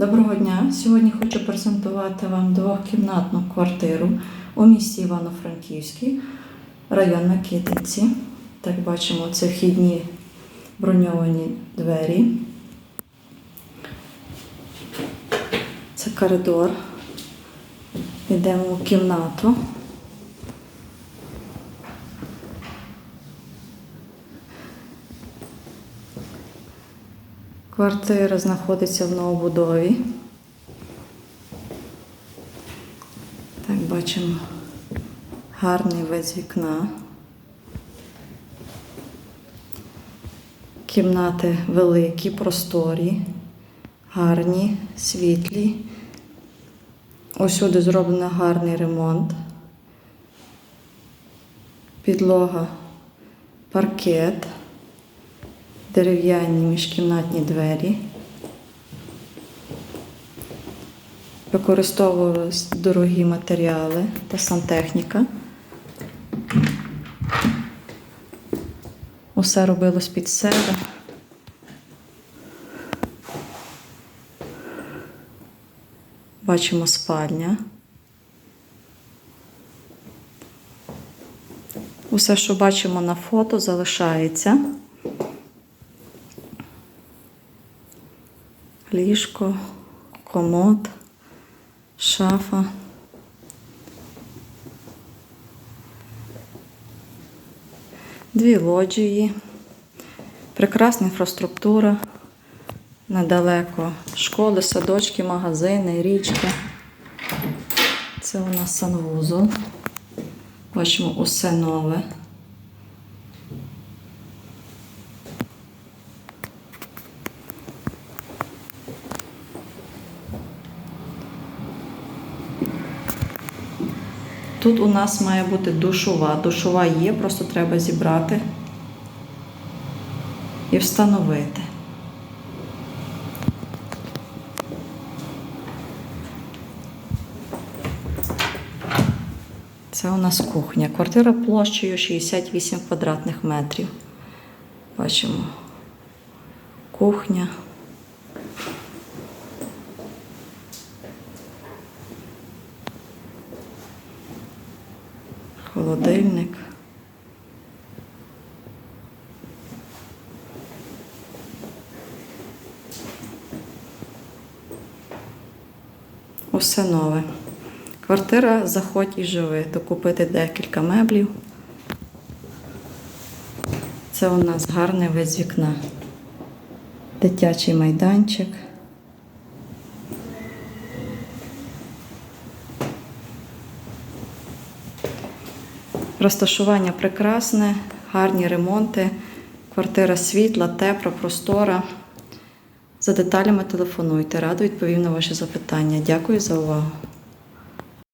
Доброго дня! Сьогодні хочу презентувати вам двохкімнатну квартиру у місті Івано-Франківській, район Макітинці. Так бачимо, це вхідні броньовані двері. Це коридор. Йдемо у кімнату. Квартира знаходиться в новобудові. Так, бачимо гарний вид з вікна. Кімнати великі, просторі, гарні, світлі. Усюди зроблено гарний ремонт. Підлога, паркет дерев'яні міжкімнатні двері. Використовувались дорогі матеріали та сантехніка. Усе робилось під себе. Бачимо спальня. Усе, що бачимо на фото, залишається. Ліжко, комод, шафа. Дві лоджії, прекрасна інфраструктура, недалеко школи, садочки, магазини, річки. Це у нас санвузол. Бачимо усе нове. Тут у нас має бути душова. Душова є, просто треба зібрати і встановити. Це у нас кухня. Квартира площею 68 квадратних метрів. Бачимо кухня. Холодильник. Усе нове. Квартира заходь і живи. Докупити декілька меблів. Це у нас гарний вид з вікна. Дитячий майданчик. Розташування прекрасне, гарні ремонти, квартира світла, тепла, простора. За деталями телефонуйте. Радо відповім на ваші запитання. Дякую за увагу.